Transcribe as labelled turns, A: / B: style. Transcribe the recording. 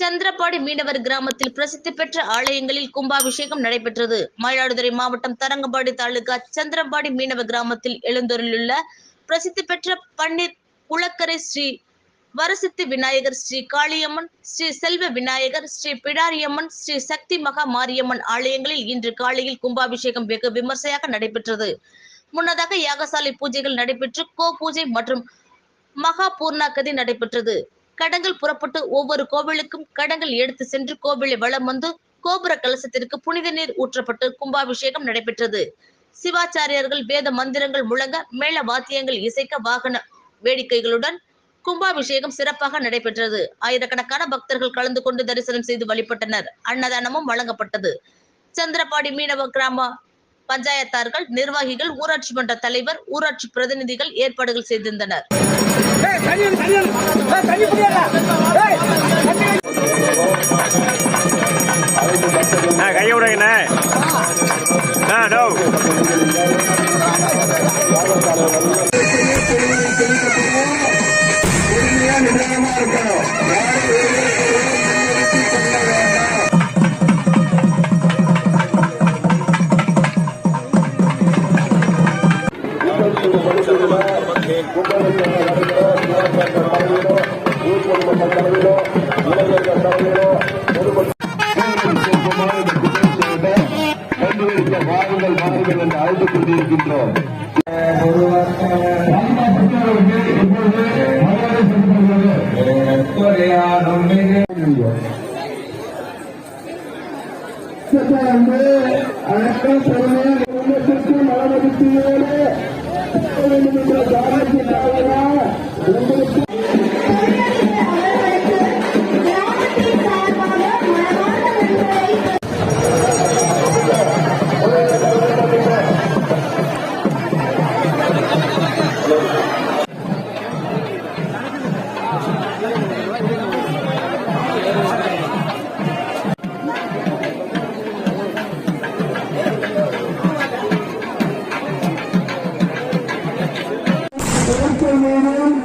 A: சந்திரபாடி மீனவர் கிராமத்தில் பிரசித்தி பெற்ற ஆலயங்களில் கும்பாபிஷேகம் நடைபெற்றது. மயிலாடுதுறை மாவட்டம் தரங்கம்பாடி தாலுகா சந்திரபாடி மீனவர் கிராமத்தில் எழுந்தருளுள்ள பிரசித்தி பெற்ற பன்னீர் குளக்கரை ஸ்ரீ வரசித்தி விநாயகர் ஸ்ரீ காளியம்மன் ஸ்ரீ செல்வ விநாயகர் ஸ்ரீ பிடாரியம்மன் ஸ்ரீ சக்தி மகா மாரியம்மன் ஆலயங்களில் இன்று காலையில் கும்பாபிஷேகம் வெகு விமர்சையாக நடைபெற்றது. முன்னதாக யாகசாலை பூஜைகள் நடைபெற்று கோ பூஜை மற்றும் மகா பூர்ணாகதி நடைபெற்றது. கடங்கள் புறப்பட்டு ஒவ்வொரு கோவிலுக்கும் கடங்கள் எடுத்து சென்று கோவிலை வளம் வந்து கோபுர கலசத்திற்கு புனித நீர் ஊற்றப்பட்டு கும்பாபிஷேகம் நடைபெற்றது. சிவாச்சாரியர்கள் வேத மந்திரங்கள் முழங்க மேள வாத்தியங்கள் இசைக்க வாகன வேடிக்கைகளுடன் கும்பாபிஷேகம் சிறப்பாக நடைபெற்றது. ஆயிரக்கணக்கான பக்தர்கள் கலந்து கொண்டு தரிசனம் செய்து வழிபட்டனர். அன்னதானமும் வழங்கப்பட்டது. சந்திரபாடி மீனவ கிராம பஞ்சாயத்தார்கள் நிர்வாகிகள் ஊராட்சி மன்ற தலைவர் ஊராட்சி பிரதிநிதிகள் ஏற்பாடுகள் செய்திருந்தனர்.
B: ஏய்,
C: வாருங்கள் வாருங்கள் என்று கொண்டிருக்கின்றோம் அடக்கம் பெருமை குடும்பத்திற்கு மனமதிப்பியோடு பொருட்கள் மீதும்